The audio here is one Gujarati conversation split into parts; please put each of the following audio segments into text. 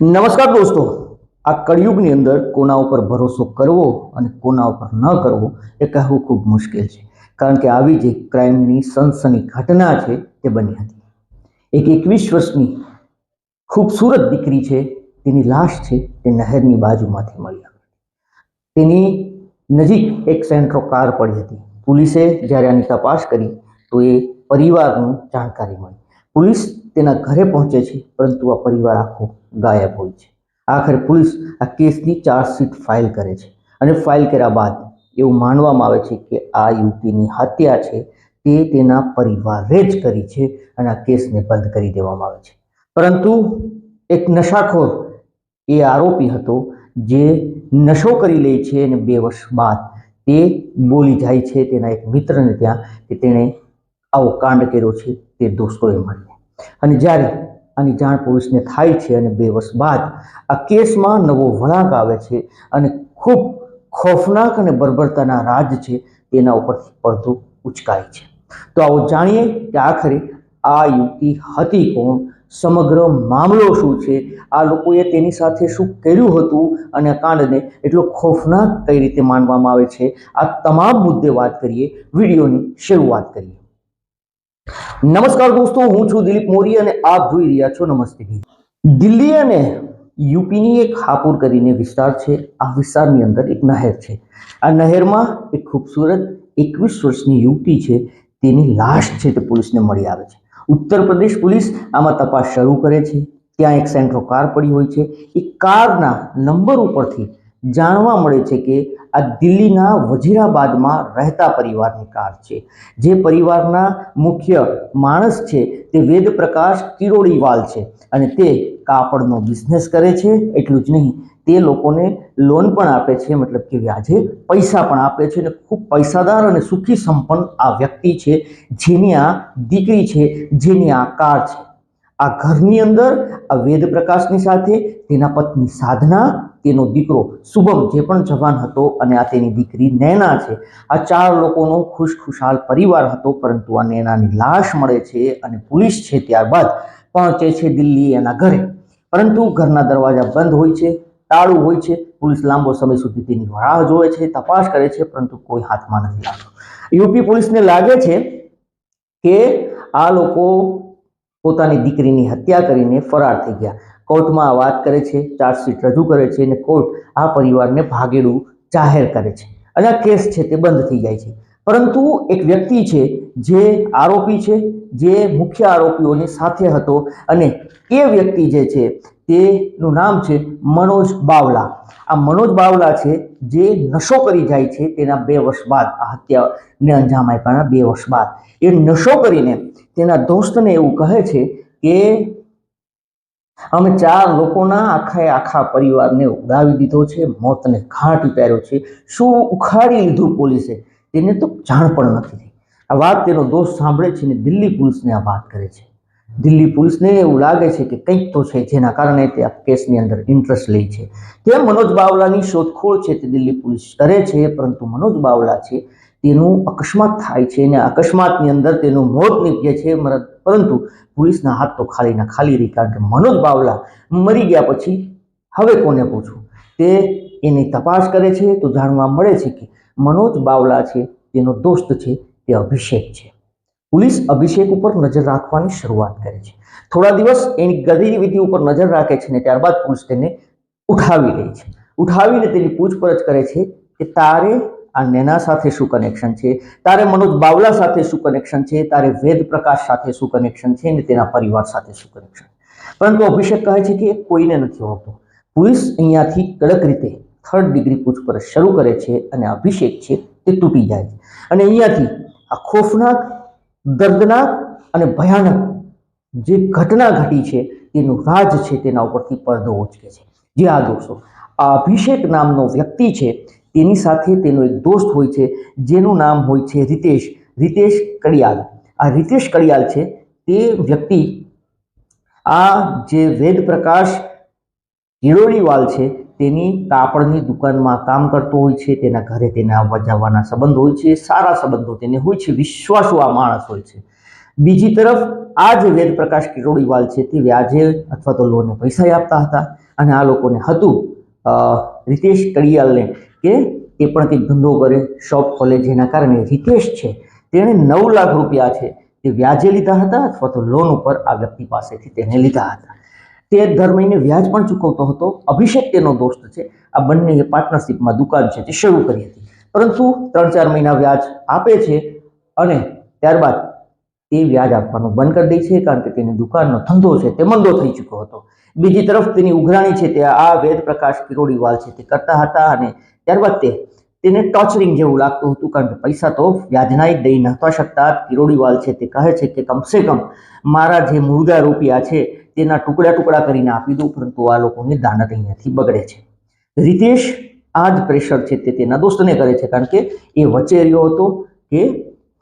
નમસ્કાર દોસ્તો. આ કળિયુગની અંદર કોના ઉપર ભરોસો કરવો અને કોના ઉપર ન કરવો એ કહેવું ખૂબ મુશ્કેલ છે. કારણ કે આવી જે ક્રાઇમની સનસની ઘટના છે તે બની હતી. એક એકવીસ વર્ષની ખૂબસૂરત દીકરી છે, તેની લાશ છે તે નહેરની બાજુમાંથી મળી આવી તેની નજીક એક સેન્ટ્રો કાર પડી હતી. પોલીસે જ્યારે આની તપાસ કરી તો એ પરિવારનું જાણકારી મળી. પોલીસ તેના ઘરે પહોંચે છે, પરંતુ આ પરિવાર આખો ગાયબ હોય છે. આખરે પોલીસ આ કેસની ચાર્જશીટ ફાઇલ કરે છે અને ફાઇલ કર્યા બાદ એવું માનવામાં આવે છે કે આ યુવતીની હત્યા છે તે તેના પરિવારે જ કરી છે અને આ કેસને બંધ કરી દેવામાં આવે છે. પરંતુ એક નશાખોર એ આરોપી હતો જે નશો કરી લે છે અને બે વર્ષ બાદ તે બોલી જાય છે તેના એક મિત્રને ત્યાં કે તેણે આવો કાંડ કર્યો છે તે દોસ્તોએ મળીને અને જ્યારે આની જાણ પોલીસને થાય છે અને બે વર્ષ બાદ આ કેસમાં નવો વળાંક આવે છે અને ખૂબ ખોફનાક અને બર્બરતાના રાજ છે, તેના ઉપરથી પડદો ઉચકાય છે. તો આવો જાણીએ કે આખરે આ યુવતી હતી કોણ? સમગ્ર મામલો શું છે? આ લોકોએ તેની સાથે શું કર્યું હતું? અને કાંડને એટલો ખોફનાક કઈ રીતે માનવામાં આવે છે? આ તમામ મુદ્દે વાત કરીએ, વિડીયોની શરૂઆત કરીએ. નમસ્કાર દોસ્તો, હું છું દિલીપ મોરી અને આપ જોઈ રહ્યા છો નમસ્તે દિલ્હી અને યુપીની એક હાપુર કરીને વિસ્તાર છે. આ વિસ્તારની અંદર એક નહેર છે. આ નહેરમાં એક ખૂબસૂરત એકવીસ વર્ષની યુવતી છે. તેની લાશ છે તે પોલીસને મળી આવે છે. ઉત્તર પ્રદેશ પોલીસ આમાં તપાસ શરૂ કરે છે. ત્યાં એક સેન્ટ્રો કાર પડી હોય છે. એ કારના નંબર ઉપરથી જાણવા મળે છે કે આ દિલ્હીના વજીરાબાદમાં રહેતા પરિવારની કાર છે. જે પરિવારના મુખ્ય માણસ છે તે વેદ પ્રકાશ કિરોડીવાલ છે અને તે કાપડનો બિઝનેસ કરે છે. એટલું જ નહીં, તે લોકોને લોન પણ આપે છે, મતલબ કે વ્યાજે પૈસા પણ આપે છે અને ખૂબ પૈસાદાર અને સુખી સંપન્ન આ વ્યક્તિ છે, જેની આ દીકરી છે, જેની આ કાર છે. આ ઘરની અંદર આ વેદ પ્રકાશની સાથે તેના પત્ની સાધના તેનો દીકરો શુભમ, જે પણ જવાન હતો અને આ તેની દીકરી નૈના છે. આ ચાર લોકોનો ખુશખુશાલ પરિવાર હતો, પરંતુ આ નૈનાની લાશ મળે છે અને પોલીસ છે ત્યારબાદ પહોંચે છે દિલ્હી એના ઘરે. પરંતુ ઘરના દરવાજા બંધ હોય છે, તાળું હોય છે. પોલીસ લાંબો સમય સુધી તેની રાહ જોવે છે, તપાસ કરે છે, પરંતુ કોઈ હાથમાં નથી લાગતો યુપી પોલીસને લાગે છે કે આ લોકો પોતાની દીકરીની હત્યા કરીને ફરાર થઈ ગયા. કોર્ટમાં વાત કરે છે ચાર્જશીટ રજૂ કરે છે અને કોર્ટ આ પરિવારને ભાગેડું જાહેર કરે છે. અને આ કેસ છે તે બંધ થઈ જાય છે. પરંતુ એક વ્યક્તિ છે જે આરોપી છે, જે મુખ્ય આરોપીઓની સાથે હતો અને એ વ્યક્તિ જે છે તેનું નામ છે મનોજ બાવલા. આ મનોજ બાવલા છે જે નશો કરી જાય છે તેના બે વર્ષ બાદ, આ હત્યાને અંજામ આપ્યાના બે વર્ષ બાદ. એ નશો કરીને તેના દોસ્તને એવું કહે છે કે અમે ચાર લોકોના આખા આખા પરિવારને ઉડાવી દીધો છે, મોતને ઘાટ ઉતાર્યો છે. શું ઉખાડી લીધું પોલીસે? તેને તો જાણ પણ નથી થઈ. આ વાત તેનો દોષ સાંભળે છે ને દિલ્હી પોલીસને આ વાત કરે છે. દિલ્હી પોલીસને એવું લાગે છે કે કંઈક તો છે જેના કારણે તે આ કેસની અંદર ઇન્ટરેસ્ટ લે છે. તે મનોજ બાવલાની શોધખોળ છે તે દિલ્હી પોલીસ કરે છે, પરંતુ મનોજ બાવલા છે તેનું અકસ્માત થાય છે અને અકસ્માતની અંદર તેનું મોત નીપજે છે પરંતુ પોલીસના હાથ તો ખાલીના ખાલી રહી કારણ કે મનોજ બાવલા મરી ગયા પછી હવે કોને પૂછવું? તે એની તપાસ કરે છે તો જાણવા મળે છે કે મનોજ બાવલા છે, તેનો દોસ્ત છે, તે અભિષેક છે. પોલીસ અભિષેક ઉપર નજર રાખવાની શરૂઆત કરે છે. થોડા દિવસ એની ગતિવિધિ ઉપર નજર રાખે છે ને ત્યારબાદ પોલીસ તેને ઉઠાવી લે છે. ઉઠાવીને તેની પૂછપરછ કરે છે કે તારે આ નેના સાથે શું કનેક્શન છે? તારે મનોજ બાવલા સાથે શું કનેક્શન છે? તારે વેદ પ્રકાશ સાથે શું કનેક્શન છે? અને તેના પરિવાર સાથે શું કનેક્શન પરંતુ અભિષેક કહે છે કે એ કોઈને નથી હોતો પોલીસ અહીંયાથી કડક રીતે થર્ડ ડિગ્રી પૂછપરછ શરૂ કરે છે અને અભિષેક છે તે તૂટી જાય છે. અને અહીંયાથી આ ખોફનાક, દર્દનાક અને ભયાનક જે ઘટના ઘટી છે, તેનું રાજ છે તેના ઉપરથી પડદો ઉચકે છે. જે આ દોસ્તો, આ અભિષેક નામનો વ્યક્તિ છે તેની સાથે તેનો એક દોસ્ત હોય છે, જેનું નામ હોય છે રિતેશ. રિતેશ કડિયાલ. આ રિતેશ કડિયાલ છે, તે વ્યક્તિ આ જે વેદ પ્રકાશ કિરોળીવાલ છે, તેની કાપડની દુકાનમાં કામ કરતો હોય છે, તેના ઘરે તેને આવવા જવાના સંબંધ હોય છે, સારા સંબંધો તેને હોય છે, વિશ્વાસુ આ માણસ હોય છે. બીજી તરફ, આ જે વેદ પ્રકાશ કિરોડીવાલ છે, તે વ્યાજે અથવા તો લોને પૈસા આપતા હતા અને આ લોકોને હતું રીતેશ કડિયાલને કે એ પણ કંઈક ધંધો કરે, શોપ ખોલે જેના કારણે રિતેશ છે. તેણે નવ લાખ રૂપિયા છે તે વ્યાજે લીધા હતા અથવા તો લોન ઉપર આ વ્યક્તિ પાસેથી તેને લીધા હતા. તે દર મહિને વ્યાજ પણ ચૂકવતો હતો. અભિષેક તેનો દોસ્ત છે. આ બંને પાર્ટનરશિપમાં દુકાન છે તે શરૂ કરી હતી. પરંતુ ત્રણ ચાર મહિના વ્યાજ આપે છે અને ત્યારબાદ તે વ્યાજ આપવાનું બંધ કરી દે છે, કારણ કે તેની દુકાનનો ધંધો છે, તે મંદો થઈ ચૂક્યો હતો. બીજી તરફ તેની ઉઘરાણી છે, તે આ વેદ પ્રકાશ કિરોડીવાલ છે, તે કરતા હતા અને ત્યારબાદ તે તેને ટોર્ચરિંગ જેવું લાગતું હતું, કારણ કે પૈસા તો વ્યાજના જ દઈ નહોતા શકતા. કિરોડીવાલ છે, તે કહે છે કે કમસે કમ મારા જે મુર્ગા રૂપિયા છે, તેના ટુકડા ટુકડા કરીને આપી દઉં, પરંતુ આ લોકોની દાનત અહીંયાથી બગડે છે. રીતેશ આ જ પ્રેશર છે, તે તેના દોસ્તને કરે છે, કારણ કે એ વચ્ચે હતો કે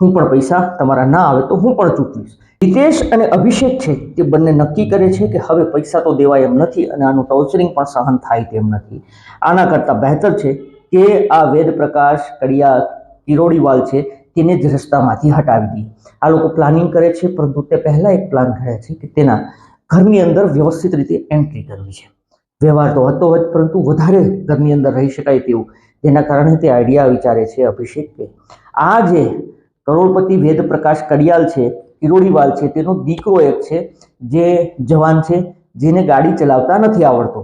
હું પણ પૈસા તમારા ના આવે તો હું પણ ચૂકવીશ. રીતેશ અને અભિષેક છે તે બંને નક્કી કરે છે કે હવે પૈસા તો દેવાય એમ નથી અને આનું ટોર્ચરિંગ પણ સહન થાય તેમ નથી. આના કરતાં બહેતર છે કે આ વેદ પ્રકાશ કડિયા કિરોડીવાલ છે તેને જ રસ્તામાંથી હટાવી દઈએ આ લોકો પ્લાનિંગ કરે છે પરંતુ તે પહેલાં એક પ્લાન કરે છે કે તેના ઘરની અંદર વ્યવસ્થિત રીતે એન્ટ્રી કરવી છે. વ્યવહાર તો હતો જ પરંતુ વધારે ઘરની અંદર રહી શકાય તેવું. તેના કારણે તે આઈડિયા વિચારે છે અભિષેક કે આ જે કરોડપતિ વેદ પ્રકાશ કડિયાલ છે કિરોડીવાલ છે, તેનો દીકરો એક છે, જે જવાન છે, જેને ગાડી ચલાવતા નથી આવડતો.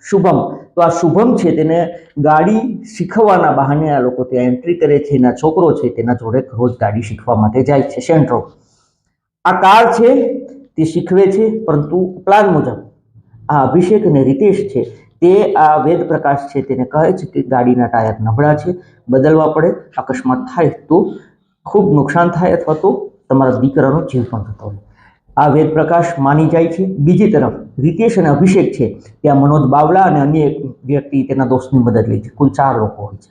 શુભમ. તો આ શુભમ છે તેને ગાડી શીખવવાના બહાને આ લોકો ત્યાં એન્ટ્રી કરે છે, એના છોકરો છે, તેના જોડે રોજ ગાડી શીખવા માટે જાય છે સેન્ટ્રો આ કાર છે, તે શીખવે છે, પરંતુ પ્લાન મુજબ. આ અભિષેક અને રીતેશ છે તે આ વેદ પ્રકાશ છે તેને કહે છે કે ગાડીના ટાયર નબળા છે, બદલવા પડે, અકસ્માત થાય તો ખૂબ નુકસાન થાય અથવા તો તમારા દીકરાનો જીવ પણ થતો હોય. આ વેદ પ્રકાશ માની જાય છે. બીજી તરફ રીતેશ અને અભિષેક છે. ત્યાં મનોજ બાવલા અને અન્ય એક વ્યક્તિ તેના દોસ્તની મદદ લે છે. કુલ ચાર લોકો હોય છે.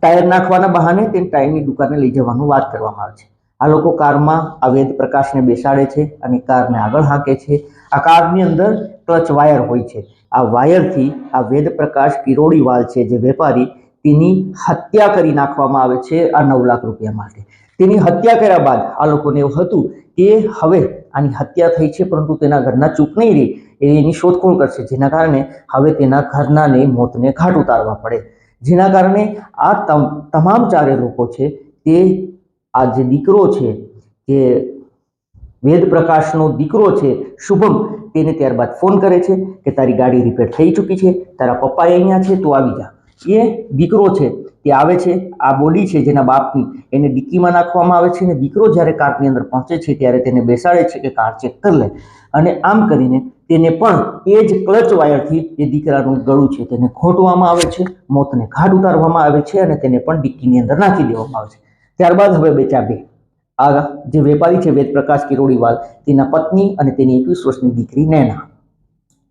ટાયર નાખવાના બહાને તેને ટાયરની દુકાને લઈ જવાનું વાત કરવામાં આવે છે. આ લોકો કારમાં આ વેદ પ્રકાશને બેસાડે છે અને કારને આગળ હાંકે છે. આ કારની અંદર ક્લચ વાયર હોય છે. આ વાયરથી આ વેદ પ્રકાશ કિરોડીવાલ છે જે વેપારી તેની હત્યા કરી નાખવામાં આવે છે આ નવ લાખ રૂપિયા માટે. તેની હત્યા કર્યા બાદ આ લોકોને એવું હતું કે હવે આની હત્યા થઈ છે પરંતુ તેના ઘરના ચૂપ નહીં રહી એની શોધખોળ કરશે, જેના કારણે હવે તેના ઘરનાને મોતને ઘાટ ઉતારવા પડે. જેના કારણે આ તમ- તમામ ચારે લોકો છે તે આ જે દીકરો છે, જે વેદ પ્રકાશનો દીકરો છે, શુભમ તેને ત્યારબાદ ફોન કરે છે કે તારી ગાડી રિપેર થઈ ચૂકી છે, તારા પપ્પા અહીંયા છે, તું આવી જા. એ દીકરો છે, તે આવે છે, આ બોડી છે જેના બાપની, એને ડિક્કીમાં નાખવામાં આવે છે અને દીકરો જ્યારે કારની અંદર પહોંચે છે ત્યારે તેને બેસાડે છે કે કાર ચેક કરી લે. અને આમ કરીને તેને પણ એ જ ક્લચ વાયરથી એ દીકરાનું ગળું છે તેને ખોટવામાં આવે છે, મોતને ઘાટ ઉતારવામાં આવે છે અને તેને પણ ડિક્કીની અંદર નાખી દેવામાં આવે છે. ત્યારબાદ હવે બેચા બે. આ જે વેપારી છે વેદ પ્રકાશ કિરોડીવાલ, તેના પત્ની અને તેની એકવીસ વર્ષની દીકરી નૈના.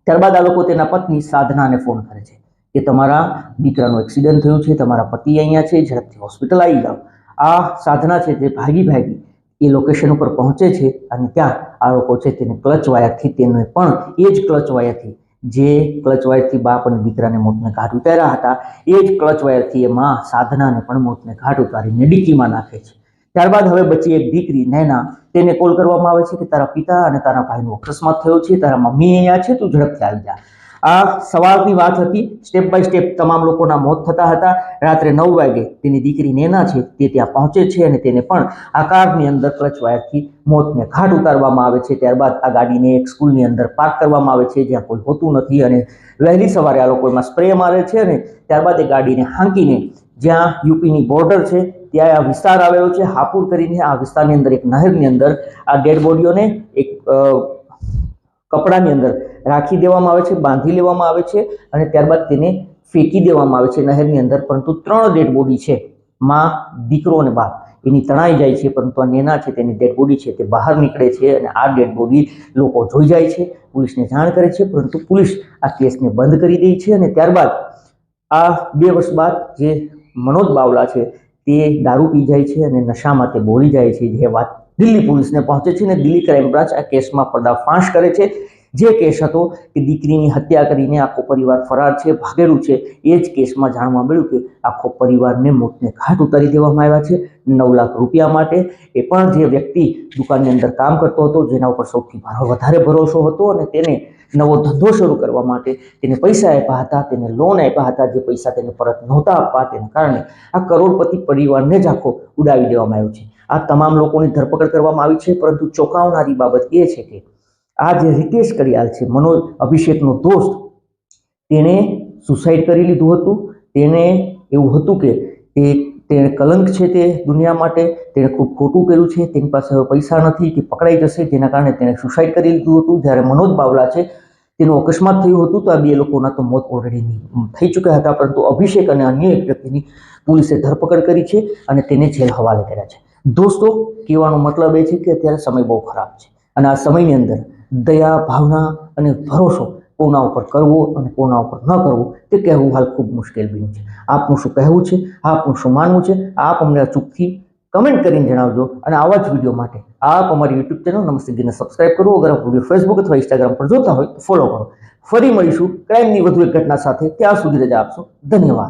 ત્યારબાદ આ લોકો તેના પત્ની સાધનાને ફોન કરે છે કે તમારા દીકરાનું એક્સિડન્ટ થયું છે, તમારા પતિ અહીંયા છે, ઝડપથી હોસ્પિટલ આવી જાઓ. આ સાધના છે તે ભાગી ભાગી એ લોકેશન ઉપર પહોંચે છે અને ત્યાં આ લોકો છે તેને ક્લચ વાયરથી તેને પણ એ જ ક્લચ વાયરથી જે ક્લચ વાયરથી બાપ અને દીકરાને મોતને ઘાટ ઉતાર્યા હતા, એ જ ક્લચ વાયરથી એ માં સાધનાને પણ મોતને ઘાટ ઉતારીને ડીકીમાં નાખે છે. ત્યારબાદ હવે બચી એક દીકરી, નૈના. તેને કોલ કરવામાં આવે છે કે તારા પિતા અને તારા ભાઈનો અકસ્માત થયો છે, તારા મમ્મી અહીંયા છે, તું ઝડપથી આવી જા. આ સવારની વાત હતી સ્ટેપ બાય સ્ટેપ તમામ લોકોના મોત થતા હતા. રાત્રે નવ વાગે તેની દીકરી, નેના છે, તે ત્યાં પહોંચે છે અને તેને પણ આ કારની અંદર ક્લચ વાયરથી મોતને ઘાટ ઉતારવામાં આવે છે. ત્યારબાદ આ ગાડીને એક સ્કૂલની અંદર પાર્ક કરવામાં આવે છે, જ્યાં કોઈ હોતું નથી અને વહેલી સવારે આ લોકો એમાં સ્પ્રે મારે છે અને ત્યારબાદ એ ગાડીને હાંકીને જ્યાં યુપીની બોર્ડર છે ત્યાં આ વિસ્તાર આવેલો છે. હાપુર કરીને આ વિસ્તારની અંદર, એક નહેરની અંદર, આ ડેડ બોડીઓને એક કપડાની અંદર રાખી દેવામાં આવે છે, બાંધી લેવામાં આવે છે અને ત્યારબાદ તેને ફેંકી દેવામાં આવે છે નહેરની અંદર. પરંતુ ત્રણ ડેડ બોડી છે, માં, દીકરો અને બાપ. એની તણાઈ જાય છે, પરંતુ આ નેના છે, તેની ડેડ બોડી છે, તે બહાર નીકળે છે અને આ ડેડ બોડી લોકો જોઈ જાય છે, પોલીસને જાણ કરે છે, પરંતુ પોલીસ આ કેસને બંધ કરી દે છે અને ત્યારબાદ આ બે વર્ષ બાદ જે મનોજ બાવલા છે તે દારૂ પી જાય છે અને નશામાં તે બોલી જાય છે. જે વાત દિલ્હી પોલીસને પહોંચે છે અને દિલ્હી ક્રાઇમ બ્રાન્ચ આ કેસમાં પર્દાફાશ કરે છે. જે કેસ હતો કે દીકરીની હત્યા કરીને આખો પરિવાર ફરાર છે, ભાગેલું છે, એ જ કેસમાં જાણવા મળ્યું કે આખો પરિવારને મોતને ઘાટ ઉતારી દેવામાં આવ્યા છે. નવ લાખ રૂપિયા માટે એ પણ જે વ્યક્તિ દુકાનની અંદર કામ કરતો હતો, જેના ઉપર સૌથી વધારે ભરોસો હતો અને તેને નવો ધંધો શરૂ કરવા માટે તેને પૈસા આપ્યા હતા, તેને લોન આપ્યા હતા, જે પૈસા તેને પરત નહોતા આપવા તેના કારણે આ કરોડપતિ પરિવારને જ આખો ઉડાવી દેવામાં આવ્યો છે. આ તમામ લોકોની ધરપકડ કરવામાં આવી છે, પરંતુ ચોંકાવનારી બાબત એ છે કે આ જે રીતેશ કડિયાલ છે, મનોજ અભિષેકનો દોસ્ત, તેણે સુસાઇડ કરી લીધું હતું. તેને એવું હતું કે તે તે કલંક છે તે દુનિયા માટે, તેણે ખૂબ ખોટું કર્યું છે, તેની પાસે હવે પૈસા નથી કે પકડાઈ જશે, જેના કારણે તેણે સુસાઇડ કરી લીધું હતું. જ્યારે મનોજ બાવલા છે, તેનું અકસ્માત થયું હતું, તો આ બે લોકોના તો મોત ઓલરેડી થઈ ચૂક્યા હતા, પરંતુ અભિષેક અને અન્ય એક વ્યક્તિની પોલીસે ધરપકડ કરી છે અને તેને જેલ હવાલે કર્યા છે. દોસ્તો, કહેવાનો મતલબ એ છે કે અત્યારે સમય બહુ ખરાબ છે. અને આ સમયની અંદર દયા, ભાવના અને ભરોસો કોના ઉપર કરવો અને કોના ઉપર ન કરવો તે કહેવું હાલ ખૂબ મુશ્કેલ બન્યું છે. આપનું શું કહેવું છે? આપનું શું માનવું છે? આપ અમને અચૂકથી કમેન્ટ કરીને જણાવજો અને આવા જ વીડિયો માટે આપ અમારી યુટ્યુબ ચેનલ નમસ્તે ગીને સબસ્ક્રાઇબ કરો. અગર આપ વીડિયો ફેસબુક અથવા ઇન્સ્ટાગ્રામ પર જોતા હોય તો ફોલો કરો. ફરી મળીશું. ક્રાઇમની વધુ એક ઘટના સાથે. ત્યાં સુધી રજા આપશો. ધન્યવાદ.